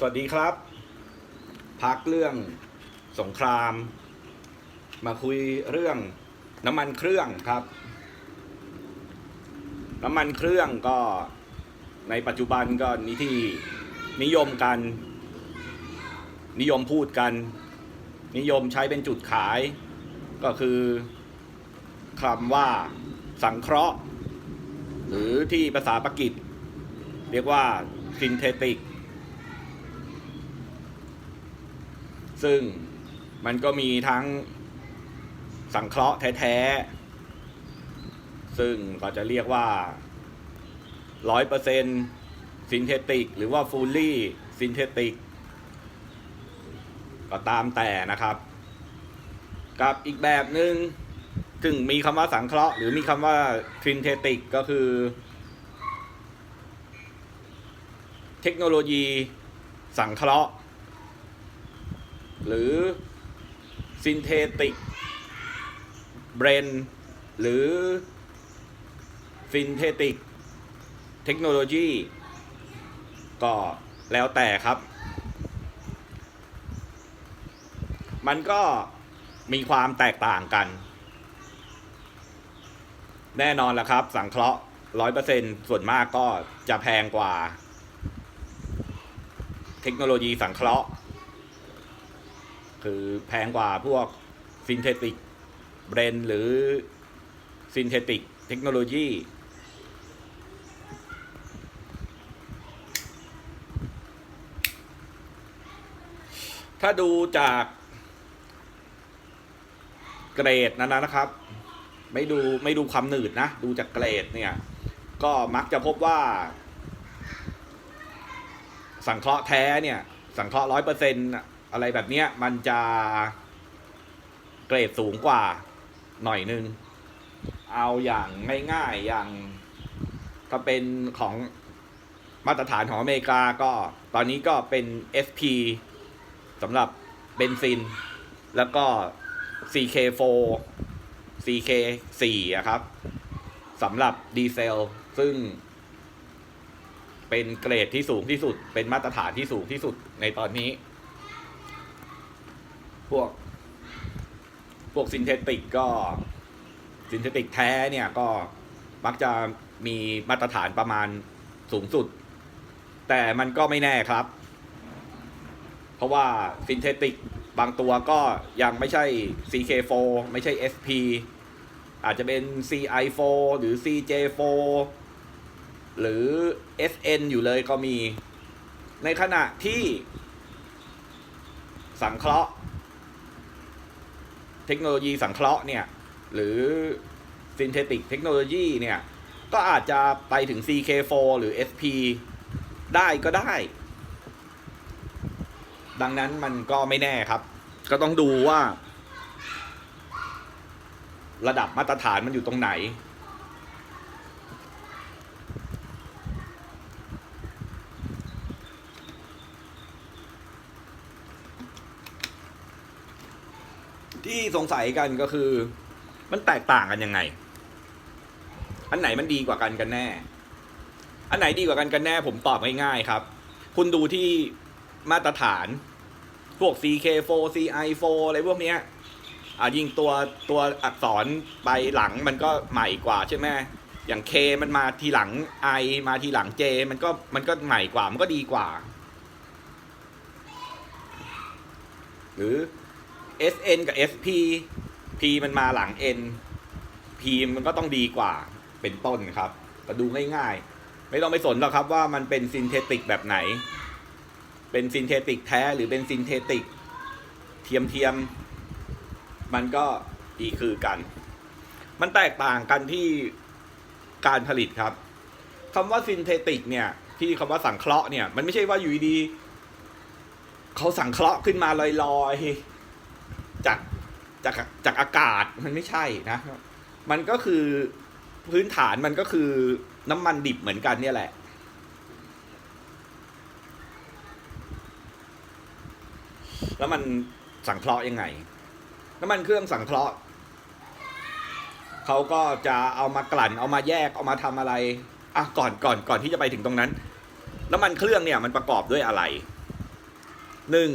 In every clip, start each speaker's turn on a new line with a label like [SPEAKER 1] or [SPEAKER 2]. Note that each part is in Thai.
[SPEAKER 1] สวัสดีครับ พักเรื่องสงคราม มาคุยเรื่องน้ำมันเครื่องครับ น้ำมันเครื่องก็ในปัจจุบันก็นิที่นิยมกัน นิยมพูดกัน นิยมใช้เป็นจุดขาย ก็คือคำว่าสังเคราะห์ หรือที่ภาษาปากีสเรียกว่าซินเทติก ซึ่งมันก็มีทั้งสังเคราะห์แท้ๆ ซึ่งก็จะเรียกว่าร้อยเปอร์เซ็นต์ซินเทติก หรือว่าฟูลลี่ซินเทติก ก็ตามแต่นะครับ กับอีกแบบหนึง่งซึ่งมีคำว่าสังเคราะห์ หรือมีคำว่าซินเทติก ก็คือ เทคโนโลยีสังเคราะห์ หรือซินเทติกเบรนหรือซินเทติกเทคโนโลยีก็แล้วแต่ครับ มันก็มีความแตกต่างกัน แน่นอนละครับ สังเคราะห์ร้อยเปอร์เซ็นส่วนมากก็จะแพงกว่า เทคโนโลยีสังเคราะห์ คือแพงกว่าพวกซินเทติกเบรนหรือซินเทติกเทคโนโลยีถ้าดูจากเกรดนั้นนะครับ ไม่ดูไม่ดูความหนืดนะ ดูจากเกรดเนี่ย ก็มักจะพบว่า สังเคราะห์แท้เนี่ย สังเคราะห์ร้อยเปอร์เซ็นต์ อะไรแบบเนี้ยมันจะเกรดสูงกว่าหน่อยนึง เอาอย่างง่ายๆอย่างก็เป็นของมาตรฐานของอเมริกาก็ตอนนี้ก็เป็น SP สำหรับเบนซิน แล้วก็ CK4 CK4 อะครับสำหรับดีเซล ซึ่ง เป็นเกรดที่สูงที่สุด เป็นมาตรฐานที่สูงที่สุดในตอนนี้ พวก พวกซินเทติกก็ซินเทติกแท้เนี่ยก็มักจะมีมาตรฐานประมาณสูงสุด แต่มันก็ไม่แน่ครับ เพราะว่าซินเทติกบางตัวก็ยังไม่ใช่ CK4 ไม่ใช่ SP อาจจะเป็น CI4 หรือ CJ4 หรือ SN อยู่เลยก็มี ในขณะที่สังเคราะห์ เทคโนโลยีสังเคราะห์เนี่ยหรือซินเทติกเทคโนโลยีเนี่ยก็อาจจะไปถึง CK4 หรือ SP ได้ก็ได้ ดังนั้นมันก็ไม่แน่ครับ ก็ต้องดูว่า ระดับมาตรฐานมันอยู่ตรงไหน ที่สงสัยกันก็คือ มันแตกต่างกันยังไง อันไหนมันดีกว่ากันกันแน่ อันไหนดีกว่ากันกันแน่ ผมตอบง่ายๆครับ คุณดูที่มาตรฐาน พวก CK4 CI4 อะไรพวกเนี้ยอ่ายิ่งตัวตัวอักษรไปหลังมันก็ใหม่กว่าใช่ไหมอย่าง K มันมาทีหลัง I มาทีหลัง J มันก็มันก็ใหม่กว่ามันก็ดีกว่า หรือ SN กับ SP P มันมาหลัง N P มันก็ต้องดีกว่าเป็นต้นครับก็ดูง่ายๆ ไม่ต้องไปสนหรอกครับว่ามันเป็นซินเทติกแบบไหน เป็นซินเทติกแท้หรือเป็นซินเทติกเทียมเทียมๆมันก็อีกคือกัน มันแตกต่างกันที่การผลิตครับคำว่าซินเทติกเนี่ย ที่คำว่าสังเคราะห์เนี่ย มันไม่ใช่ว่าอยู่ดีๆเขาสังเคราะห์ขึ้นมาลอยๆ จากจากจากอากาศมันไม่ใช่นะ มันก็คือพื้นฐานมันก็คือน้ำมันดิบเหมือนกันเนี่ยแหละ แล้วมันสังเคราะห์ยังไง น้ำมันเครื่องสังเคราะห์เขาก็จะเอามากลั่น เอามาแยกเอามาทำอะไรอะก่อนก่อนก่อนที่จะไปถึงตรงนั้น น้ำมันเครื่องเนี่ยมันประกอบด้วยอะไรหนึ่ง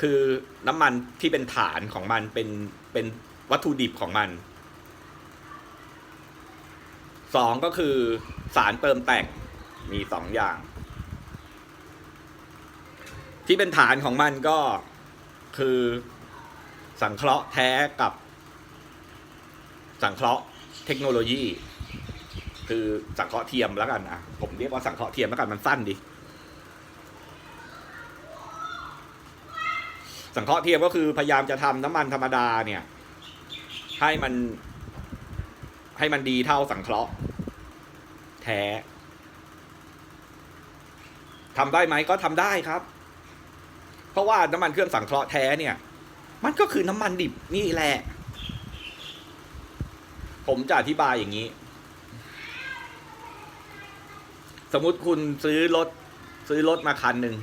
[SPEAKER 1] คือน้ำมันที่เป็นฐานของมันเป็นเป็นวัตถุดิบของมันสองก็คือสารเติมแต่งมีสองอย่าง ที่เป็นฐานของมันก็คือสังเคราะห์แท้กับ สังเคราะห์เทคโนโลยี คือสังเคราะห์เทียมแล้วกันอะผมเรียกว่าสังเคราะห์เทียมแล้วกันมันสั้นดิ สังเคราะห์เทียมก็คือพยายามจะทำน้ำมันธรรมดาเนี่ย ให้มัน ให้มันดีเท่าสังเคราะห์ แท้ทำได้ไหมก็ทำได้ครับ เพราะว่าน้ำมันเครื่องสังเคราะห์แท้เนี่ย มันก็คือน้ำมันดิบนี่แหละ ผมจะอธิบายอย่างนี้ สมมุติคุณซื้อรถซื้อรถมาคันหนึ่ง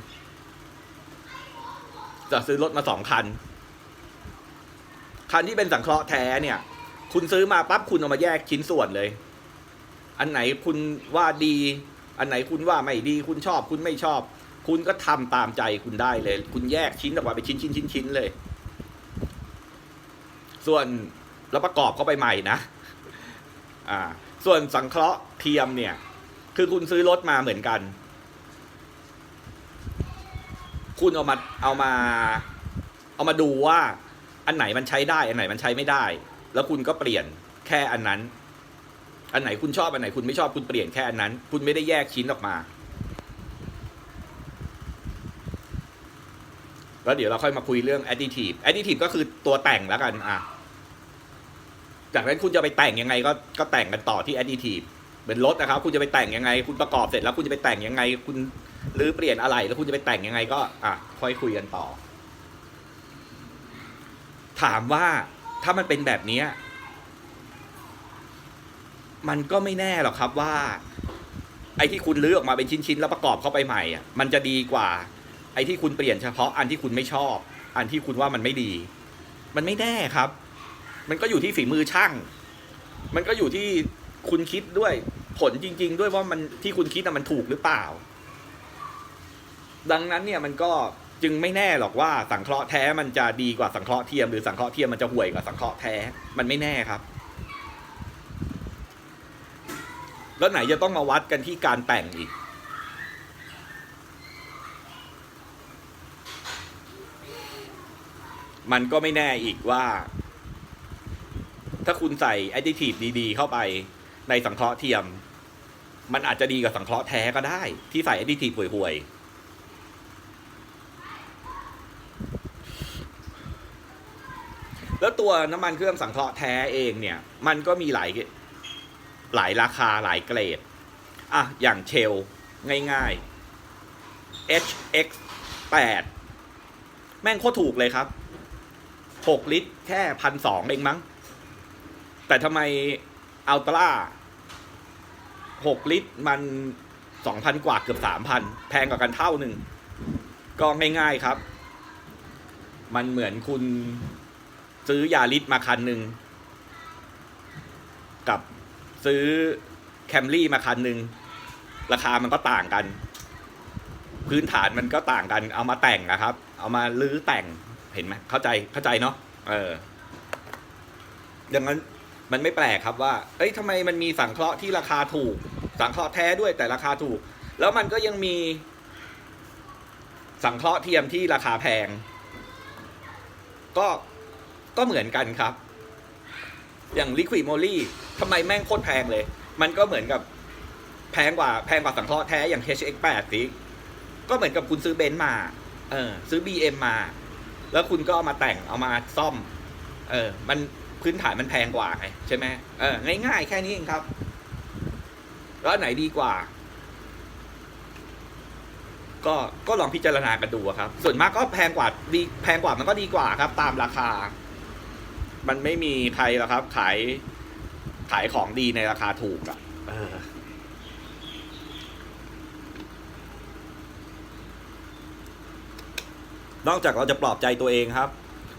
[SPEAKER 1] จะซื้อรถมาสองคัน คันที่เป็นสังเคราะห์แท้เนี่ย คุณซื้อมาปั๊บคุณเอามาแยกชิ้นส่วนเลย อันไหนคุณว่าดี อันไหนคุณว่าไม่ดี คุณชอบ คุณไม่ชอบ คุณก็ทำตามใจคุณได้เลย คุณแยกชิ้นออกมาเป็นชิ้นชิ้นชิ้นชิ้นเลย ส่วนแล้วประกอบเข้าไปใหม่นะ อ่า ส่วนสังเคราะห์เทียมเนี่ย คือคุณซื้อรถมาเหมือนกัน คุณเอามาเอามา เอามาดูว่า อันไหนมันใช้ได้ อันไหนมันใช้ไม่ได้ แล้วคุณก็เปลี่ยนแค่อันนั้น อันไหนคุณชอบอันไหนคุณไม่ชอบคุณเปลี่ยนแค่อันนั้น คุณไม่ได้แยกชิ้นออกมา แล้วเดี๋ยวเราค่อยมาคุยเรื่อง additive additive ก็คือตัวแต่งแล้วกันอะจากนั้นคุณจะไปแต่งยังไงก็ก็แต่งกันต่อที่ additive เป็นรถนะครับ คุณจะไปแต่งยังไง คุณประกอบเสร็จแล้วคุณจะไปแต่งยังไง คุณ หรือเปลี่ยนอะไรแล้วคุณจะไปแต่งยังไงก็อะค่อยคุยกันต่อ ถามว่าถ้ามันเป็นแบบนี้มันก็ไม่แน่หรอกครับว่า ไอ้ที่คุณลื้อออกมาเป็นชิ้นๆแล้วประกอบเข้าไปใหม่อะมันจะดีกว่า ไอ้ที่คุณเปลี่ยนเฉพาะอันที่คุณไม่ชอบ อันที่คุณว่ามันไม่ดี มันไม่แน่ครับ มันก็อยู่ที่ฝีมือช่าง มันก็อยู่ที่คุณคิดด้วยผลจริง ๆ ด้วยว่ามันที่คุณคิดน่ะมันถูกหรือเปล่า ดังนั้นเนี่ยมันก็จึงไม่แน่หรอกว่าสังเคราะห์แท้มันจะดีกว่าสังเคราะห์เทียมหรือสังเคราะห์เทียมมันจะห่วยกว่าสังเคราะห์แท้ มันไม่แน่ครับ แล้วไหนจะต้องมาวัดกันที่การแต่งอีก มันก็ไม่แน่อีกว่า ถ้าคุณใส่ additive ดีๆ เข้าไปในสังเคราะห์เทียม มันอาจจะดีกว่าสังเคราะห์แท้ก็ได้ ที่ใส่ additive ห่วยๆ แล้ว ตัวน้ำมันเครื่องสังเคราะห์แท้เองเนี่ย มันก็มีหลายหลายราคาหลายเกรด อะ อย่างเชลง่ายๆ HX 8แม่งโคตรถูกเลยครับ 6 ลิตรแค่พันสองเองมั้ง แต่ทำไมอัลตร้า6 ลิตรมันสองพันกว่าเกือบสามพันแพงกว่ากันเท่าหนึ่ง ก็ง่ายๆครับ มันเหมือนคุณ ซื้อยาลิตรมาคันหนึ่งกับซื้อแคมรี่มาคันหนึ่งราคามันก็ต่างกัน พื้นฐานมันก็ต่างกัน เอามาแต่งนะครับ เอามาลื้อแต่งเห็นไหมเข้าใจเข้าใจเนาะเออดังนั้นมันไม่แปลกครับว่า เอ้ยทำไมมันมีสังเคราะห์ที่ราคาถูก สังเคราะห์แท้ด้วยแต่ราคาถูก แล้วมันก็ยังมี สังเคราะห์เทียมที่ราคาแพง ก็ ก็เหมือนกันครับ อย่างลิควิดโมลี่ทำไมแม่งโคตรแพงเลย มันก็เหมือนกับแพงกว่าแพงกว่าสังเคราะห์แท้อย่าง HX8 สิก็เหมือนกับคุณซื้อเบนซ์มา เออ ซื้อ BM มา แล้วคุณก็เอามาแต่งเอามาซ่อม เออ มันพื้นฐานมันแพงกว่าไงใช่ไหมเออ ง่ายๆ แค่นี้เองครับ แล้วไหนดีกว่า ก็ก็ลองพิจารณากันดูครับ ส่วนมากก็แพงกว่าดีแพงกว่ามันก็ดีกว่าครับ ตามราคา มันไม่มีใครหรอกครับ ขายขายของดีในราคาถูกอะเออนอกจากเราจะปลอบใจตัวเองครับ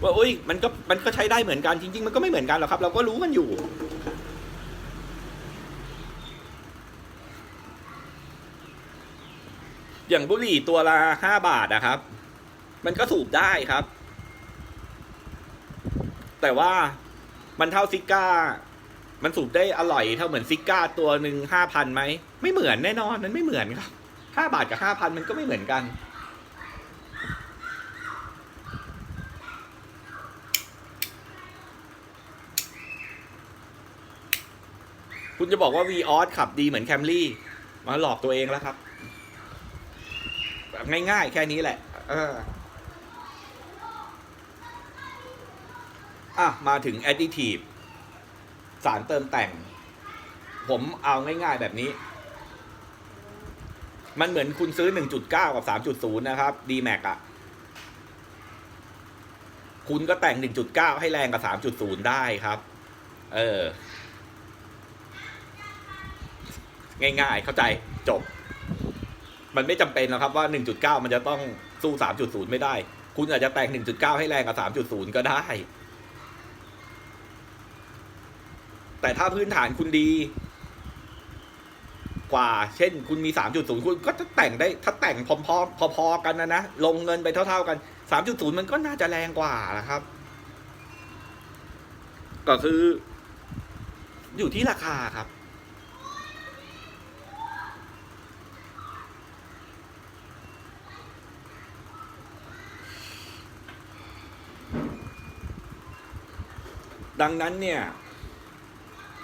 [SPEAKER 1] ว่าอุ้ยมันก็มันก็ใช้ได้เหมือนกันจริง ๆ มันก็ไม่เหมือนกันหรอกครับ เราก็รู้กันอยู่ อย่างบุหรี่ตัวละห้าบาทนะครับ มันก็สูบได้ครับ แต่ว่ามันเท่าซิก้า มันสูบได้อร่อยเท่าเหมือนซิก้าตัวหนึ่งห้าพันไหม ไม่เหมือนแน่นอนมันไม่เหมือนครับห้าบาทกับห้าพันมันก็ไม่เหมือนกันคุณจะบอกว่า v ีออสขับดีเหมือนแคมรี่มาหลอกตัวเองแล้วครับ ง่ายๆ แค่นี้แหละ เออ อะ มาถึง additive สารเติมแต่ง ผมเอาง่ายๆแบบนี้ มันเหมือนคุณซื้อ 1.9 กับ 3.0 นะครับ D-Max อะ คุณก็แต่ง 1.9 ให้แรงกับ 3.0 ได้ครับ เออ ง่ายๆ เข้าใจจบ มันไม่จำเป็นหรอกครับว่า 1.9 มันจะต้องสู้ 3.0 ไม่ได้ คุณอาจจะแต่ง 1.9 ให้แรงกับ 3.0 ก็ได้ แต่ถ้าพื้นฐานคุณดี กว่า เช่น คุณมี 3.0 คุณก็จะแต่งได้ ถ้าแต่งพอๆพอๆกันนะนะ ลงเงินไปเท่า ๆกัน 3.0 มันก็น่าจะแรงกว่านะครับ ก็คือ อยู่ที่ราคาครับดังนั้นเนี่ย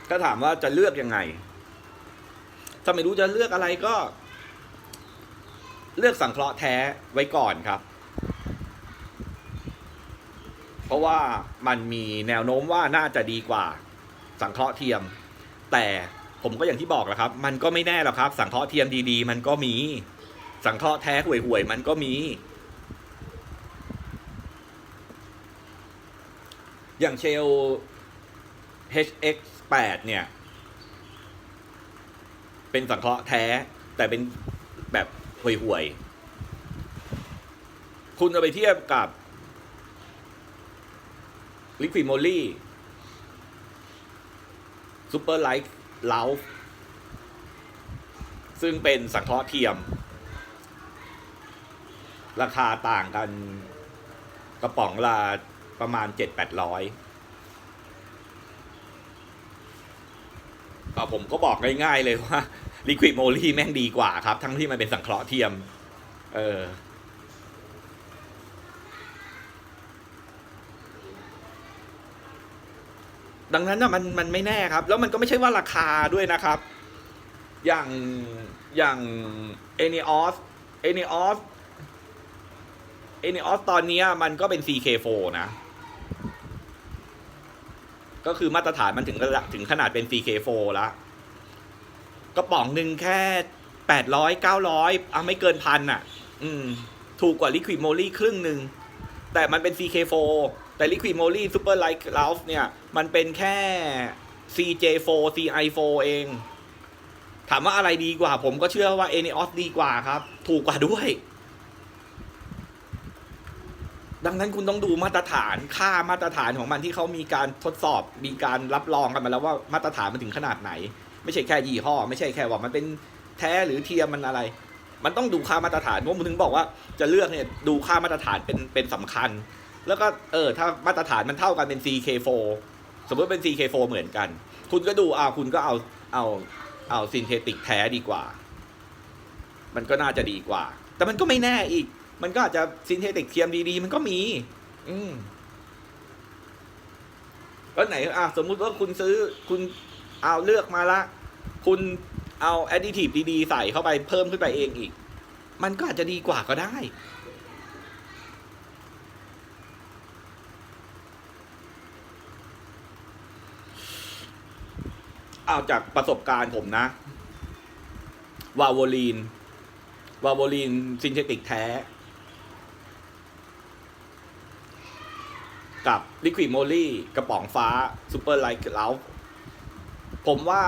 [SPEAKER 1] ถ้าถามว่าจะเลือกยังไง ถ้าไม่รู้จะเลือกอะไรก็ เลือกสังเคราะห์แท้ไว้ก่อนครับ เพราะว่ามันมีแนวโน้มว่าน่าจะดีกว่า สังเคราะห์เทียม แต่ผมก็อย่างที่บอกแหละครับ มันก็ไม่แน่หรอกครับ สังเคราะห์เทียมดีๆ มันก็มี สังเคราะห์แท้ห่วยๆมันก็มี อย่างเชล HX8 เนี่ย เป็นสังเคราะห์แท้ แต่เป็นแบบห่วยๆ คุณเอาไปเทียบกับ Liquid Moly Super Light l o u ซึ่งเป็นสังเคราะห์เทียม ราคาต่างกันกระป๋องละประมาณเจ็ดแปดร้อย ผมก็บอกง่ายๆเลยว่า Liquid Moly แม่งดีกว่าครับ ทั้งที่มันเป็นสังเคราะห์เทียม เออดังนั้นนะมันมันไม่แน่ครับ แล้วมันก็ไม่ใช่ว่าราคาด้วยนะครับ อย่างอย่างเอเนออสเอเนออสเอเนออสตอนนี้มันก็เป็น CK4 นะ ก็คือมาตรฐานมันถึงระดับถึงขนาดเป็น CK4 แล้วกระป๋องหนึ่งแค่แปดร้อยเก้าร้อยอะไม่เกินพันอะ อืม ถูกกว่า Liquid Moly ครึ่งหนึ่ง แต่มันเป็น CK4 แต่ Liquid Moly Super Light Lounge เนี่ย มันเป็นแค่ CJ4 CI4 เอง ถามว่าอะไรดีกว่า ผมก็เชื่อว่า Eneos ดีกว่าครับ ถูกกว่าด้วย ดังนั้นคุณต้องดูมาตรฐานค่ามาตรฐานของมันที่เขามีการทดสอบ มีการรับรองกันมาแล้วว่ามาตรฐานมันถึงขนาดไหน ไม่ใช่แค่ยี่ห้อ ไม่ใช่แค่ว่ามันเป็นแท้หรือเทียมมันอะไร มันต้องดูค่ามาตรฐานผมถึงบอกว่าจะเลือกเนี่ยดูค่ามาตรฐานเป็นเป็นสำคัญ แล้วก็เออถ้ามาตรฐานมันเท่ากันเป็น CK4 สมมติเป็น CK4 เหมือนกัน คุณก็ดูอ่าคุณก็เอาเอาเอาซินเทติกแท้ดีกว่า มันก็น่าจะดีกว่า แต่มันก็ไม่แน่อีก มันก็อาจจะซินเทติกเทียมดีๆ มันก็มี อืมแล้วไหนอะสมมุติว่าคุณซื้อคุณเอาเลือกมาละ คุณเอาแอดดิทีฟดีๆ ใส่เข้าไปเพิ่มขึ้นไปเองอีก มันก็อาจจะดีกว่าก็ได้ เอาจากประสบการณ์ผมนะ วาโวลีน วาโวลีนซินเทติกแท้ กับลิควิดโมลี่กระป๋องฟ้าซูเปอร์ไลท์เลาผมว่า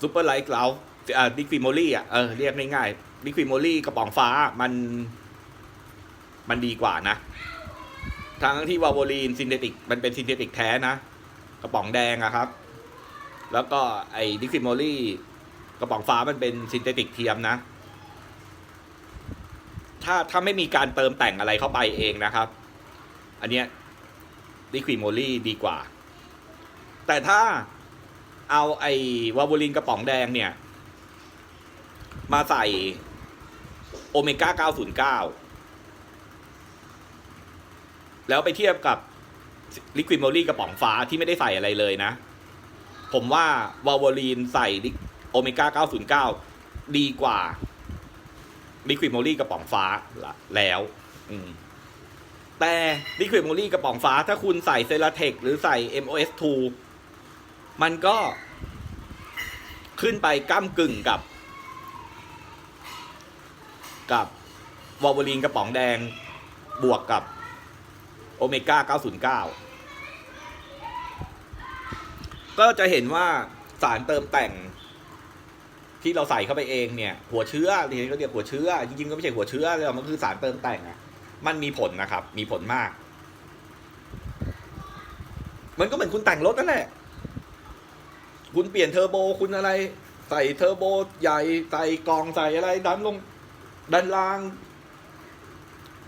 [SPEAKER 1] ซูเปอร์ไลท์เลาอ่าลิควิดโมลี่อะเออเรียกง่ายๆลิควิดโมลี่กระป๋องฟ้ามันมันดีกว่านะ ทั้งที่วาโวลีนซินเทติกมันเป็นซินเทติกแท้นะ กระป๋องแดงอะครับ แล้วก็ไอ้ลิควิดโมลี่กระป๋องฟ้ามันเป็นซินเทติกเทียมนะ ถ้าถ้าไม่มีการเติมแต่งอะไรเข้าไปเองนะครับ อันเนี้ยลิควิดโมลี่ดีกว่า แต่ถ้าเอาไอ้วาโวลินกระป๋องแดงเนี่ย มาใส่โอเมก้า 909 แล้วไปเทียบกับลิควิดโมลี่กระป๋องฟ้าที่ไม่ได้ใส่อะไรเลยนะ ผมว่าวาโวลีนใส่โอเมก้า 909 ดีกว่า ลิควิดโมลี่กระป๋องฟ้าแล้ว อืมแต่ลิควิดโมลี่กระป๋องฟ้า ถ้าคุณใส่เซราเทคหรือใส่ MOS2 มันก็ขึ้นไปก้ามกึ่งกับ กับวอลเวอรีนกระป๋องแดงบวกกับโอเมก้า 909 ก็จะเห็นว่าสารเติมแต่ง ที่เราใส่เข้าไปเองเนี่ย หัวเชื้อที่เขาเรียกหัวเชื้อจริงๆก็ไม่ใช่หัวเชื้อเลยมันคือสารเติมแต่งอะมันมีผลนะครับ มีผลมาก มันก็เหมือนคุณแต่งรถนั่นแหละคุณเปลี่ยนเทอร์โบคุณอะไร ใส่เทอร์โบใหญ่ใส่กองใส่อะไร ดันลงดันล่าง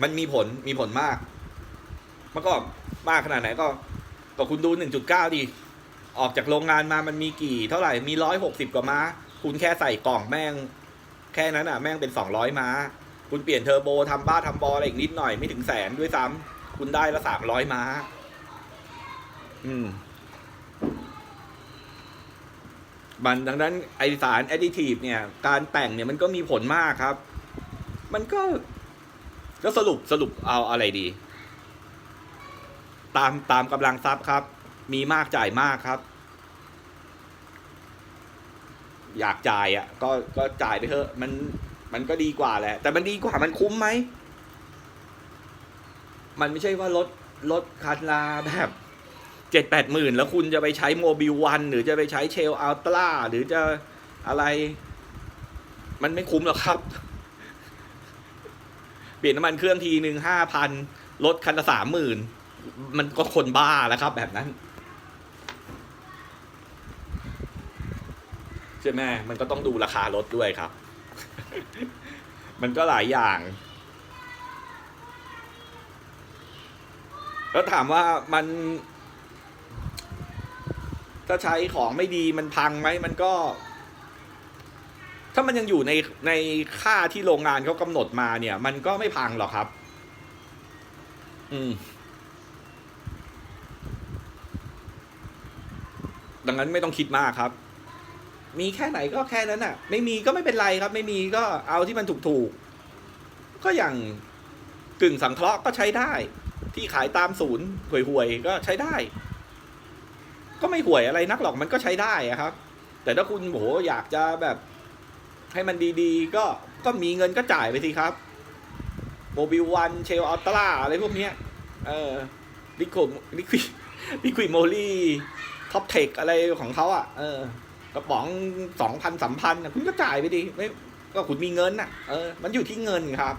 [SPEAKER 1] มันมีผลมีผลมากมันก็มากขนาดไหนก็ก็คุณดูหนึ่งจุดเก้าดิออกจากโรงงานมามันมีกี่ เท่าไหร่ มีร้อยหกสิบกว่าม้า คุณแค่ใส่กล่องแม่ง แค่นั้นอะ แม่งเป็นสองร้อยม้า คุณเปลี่ยนเทอร์โบทำบ้าทำบออะไรอีกนิดหน่อยไม่ถึงแสนด้วยซ้ำคุณได้ละสามร้อยม้า อืมมันดังนั้นไอสารแอดดิทีฟเนี่ย การแต่งเนี่ยมันก็มีผลมากครับ มันก็ก็สรุปสรุปเอาอะไรดี ตามตามกำลังทรัพย์ครับ มีมากจ่ายมากครับ อยากจ่ายอะ ก็ก็จ่ายไปเถอะ มันมันก็ดีกว่าแหละ แต่มันดีกว่ามันคุ้มไหม มันไม่ใช่ว่ารถรถคันลาแบบเจ็ดแปดหมื่นแล้วคุณจะไปใช้โมบิลวันหรือจะไปใช้เชลอัลตร้าหรือจะอะไร มันไม่คุ้มหรอกครับ เปลี่ยนน้ำมันเครื่องทีหนึ่งห้าพันรถคันละสามหมื่นมันก็คนบ้าแล้วครับ แบบนั้น ช่ไหมมันก็ต้องดูราคารถด้วยครับ มันก็หลายอย่าง แล้วถามว่ามัน ถ้าใช้ของไม่ดีมันพังไหมมันก็ ถ้ามันยังอยู่ในในค่าที่โรงงานเขากำหนดมาเนี่ย มันก็ไม่พังหรอกครับ อืมดังนั้นไม่ต้องคิดมากครับ มีแค่ไหนก็แค่นั้นน่ะ ไม่มีก็ไม่เป็นไรครับ ไม่มีก็เอาที่มันถูกๆ ก็อย่างกึ่งสังเคราะห์ก็ใช้ได้ ที่ขายตามศูนย์ห่วยๆก็ใช้ได้ ก็ไม่ห่วยอะไรนักหรอกมันก็ใช้ได้อะครับ แต่ถ้าคุณโหอยากจะแบบให้มันดีๆ ก็ก็มีเงินก็จ่ายไปสิครับโมบิลวันเชลอัลตร้าอะไรพวกเนี้ยเออลิควิดลิควิดลิควิดโมลี่ท็อปเทคอะไรของเขาอะ เออ กระป๋องสองพันสามพันคุณก็จ่ายไปดิไม่ก็คุณมีเงินน่ะเออมันอยู่ที่เงินครับ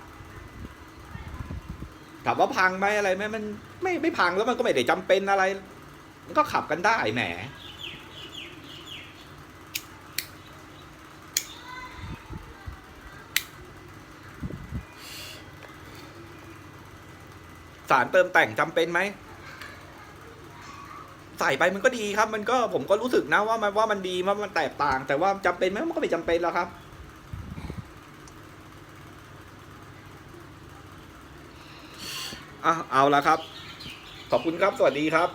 [SPEAKER 1] ถามว่าพังไหมอะไรไหมมันไม่ไม่พังแล้วมันก็ไม่ได้จำเป็นอะไร มันก็ขับกันได้แหมสารเติมแต่งจำเป็นไหม ใส่ไปมันก็ดีครับ มันก็ผมก็รู้สึกนะว่ามันว่ามันดีว่ามันแตกต่าง แต่ว่าจำเป็นไหมมันก็ไม่จำเป็นแล้วครับ อะเอาละครับ ขอบคุณครับ สวัสดีครับ